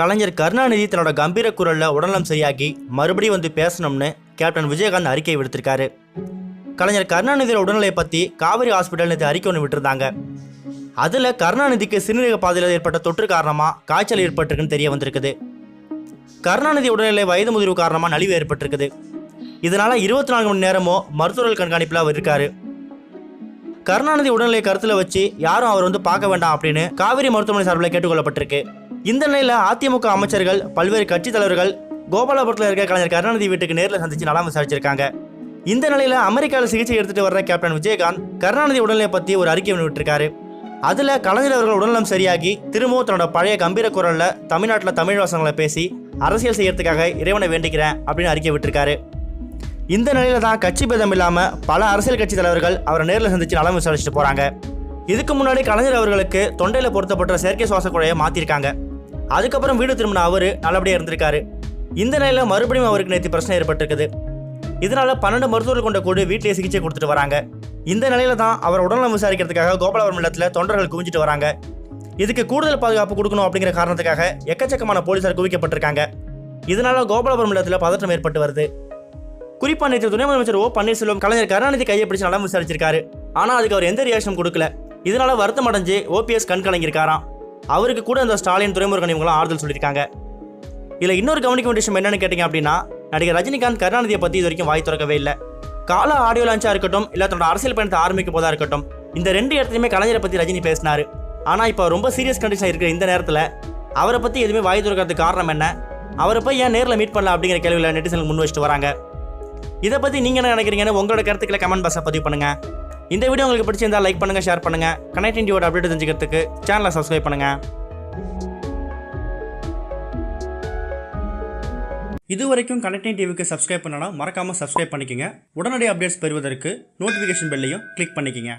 கலைஞர் கருணாநிதி தன்னோட கம்பீர குரல்ல உடல்நலம் சரியாகி மறுபடியும் வந்து பேசணும்னு கேப்டன் விஜயகாந்த் அறிக்கை விடுத்திருக்காரு. கலைஞர் கருணாநிதியோட உடல்நிலையை பற்றி காவிரி ஹாஸ்பிட்டல் நேற்று அறிக்கை ஒன்று விட்டுருந்தாங்க. அதில் கருணாநிதிக்கு சிறுநீரக பாதையில் ஏற்பட்ட தொற்று காரணமாக காய்ச்சல் ஏற்பட்டிருக்குன்னு தெரிய வந்திருக்குது. கருணாநிதி உடல்நிலை வயது முதிர்வு காரணமாக நலிவு ஏற்பட்டிருக்குது. இதனால இருபத்தி நான்கு மணி நேரமும் மருத்துவர்கள் கண்காணிப்பில் அவர் இருக்காரு. கருணாநிதி உடல்நிலை கருத்தில் வச்சு யாரும் அவர் வந்து பார்க்க வேண்டாம் அப்படின்னு காவிரி மருத்துவமனை சார்பில் கேட்டுக்கொள்ளப்பட்டிருக்கு. இந்த நிலையில் அதிமுக அமைச்சர்கள் பல்வேறு கட்சித் தலைவர்கள் கோபாலபுரத்தில் இருக்க கலைஞர் கருணாநிதி வீட்டுக்கு நேரில் சந்திச்சு நலம் விசாரிச்சிருக்காங்க. இந்த நிலையில் அமெரிக்காவில் சிகிச்சை எடுத்துட்டு வர்ற கேப்டன் விஜயகாந்த் கருணாநிதி உடல்நிலை பற்றி ஒரு அறிக்கை ஒன்று அதில் கலைஞர் அவர்கள் உடல்நலம் சரியாகி திரும்பவும் தன்னோட பழைய கம்பீர குரலில் தமிழ்நாட்டில் தமிழ் வாசங்களை பேசி அரசியல் செய்யறதுக்காக இறைவனை வேண்டிக்கிறேன் அப்படின்னு அறிக்கை விட்டிருக்காரு. இந்த நிலையில தான் கட்சி பேதம் இல்லாமல் பல அரசியல் கட்சி தலைவர்கள் அவரை நேரில் சந்திச்சு நலம் விசாரிச்சுட்டு போகிறாங்க இதுக்கு முன்னாடி கலைஞர் அவர்களுக்கு தொண்டையில் பொருத்தப்பட்ட செயற்கை சுவாச குழையை மாற்றிருக்காங்க அதுக்கப்புறம் வீடு திரும்பின அவரு நல்லபடியாக இருந்திருக்காரு. இந்த நிலையில மறுபடியும் அவருக்கு நேற்று பிரச்சனை ஏற்பட்டிருக்குது. இதனால பன்னெண்டு மருத்துவர்கள் கொண்ட கூடு வீட்டிலே சிகிச்சை கொடுத்துட்டு வராங்க. இந்த நிலையில தான் அவர் உடல்நலம் விசாரிக்கிறதுக்காக கோபாலபுரம் இல்லத்தில் தொண்டர்கள் குவிஞ்சிட்டு வராங்க. இதுக்கு கூடுதல் பாதுகாப்பு கொடுக்கணும் அப்படிங்கிற காரணத்துக்காக எக்கச்சக்கமான போலீசார் குவிக்கப்பட்டிருக்காங்க. இதனால கோபாலபுரம் இல்லத்தில் பதற்றம் ஏற்பட்டு வருது. குறிப்பா நேற்று துணை முதலமைச்சர் ஓ பன்னீர்செல்வம் கலைஞர் கருணாநிதி கையை பிடிச்சு நலம் விசாரிச்சிருக்காரு. ஆனா அதுக்கு அவர் எந்த ரியாக்ஷன் கொடுக்கல. இதனால வருத்தம் அடைஞ்சு ஓபிஎஸ் கண் கலங்கியிருக்காராம் அவருக்கு கூட இந்த ஸ்டாலின் துறைமுருகன் இவங்களாம் ஆறுதல் சொல்லியிருக்காங்க. இதில் இன்னொரு கவனிக்க வேண்டிய விஷயம் என்னென்னு கேட்டிங்க அப்படின்னா நடிகர் ரஜினிகாந்த் கருணாநிதியை பற்றி இது வரைக்கும் வாய் திறக்கவே இல்லை. கால ஆடியோ லான்ச்சாக இருக்கட்டும் இல்லை தன்னோட அரசியல் பயணத்தை ஆரம்பிக்க போதாக இருக்கட்டும் இந்த ரெண்டு இடத்துலையுமே கலைஞரை பற்றி ரஜினி பேசினார். ஆனால் இப்போ ரொம்ப சீரியஸ் கண்டிஷன் இருக்கிற இந்த நேரத்தில் அவரை பற்றி எதுவுமே வாய் திறக்கிறதுக்கு காரணம் என்ன? அவரை போய் ஏன் நேரில் மீட் பண்ணல அப்படிங்கிற கேள்வியில் நெட்டிசன்கள் முன் வச்சுட்டு வராங்க. இதை பற்றி நீங்கள் என்ன நினைக்கிறீங்கன்னு உங்களோட கருத்துக்களை கமெண்ட் பாக்ஸை பதிவு பண்ணுங்கள் இந்த வீடியோ உங்களுக்கு பிடிச்சிருந்தா லைக் பண்ணுங்க ஷேர் பண்ணுங்க. கனெக்ட் இண்டியோட அப்டேட் தெரிஞ்சுக்கிறதுக்கு சேனலை சப்ஸ்கிரைப் பண்ணுங்க. இது வரைக்கும் கனெக்டிங் டிவிக்கு சப்ஸ்கிரைப் பண்ணனா மறக்காம சப்ஸ்கிரைப் பண்ணிக்கங்க. உடனடி அப்டேட்ஸ் பெறுவதற்கு நோட்டிஃபிகேஷன் பெல்லையும் கிளிக் பண்ணிக்கங்க.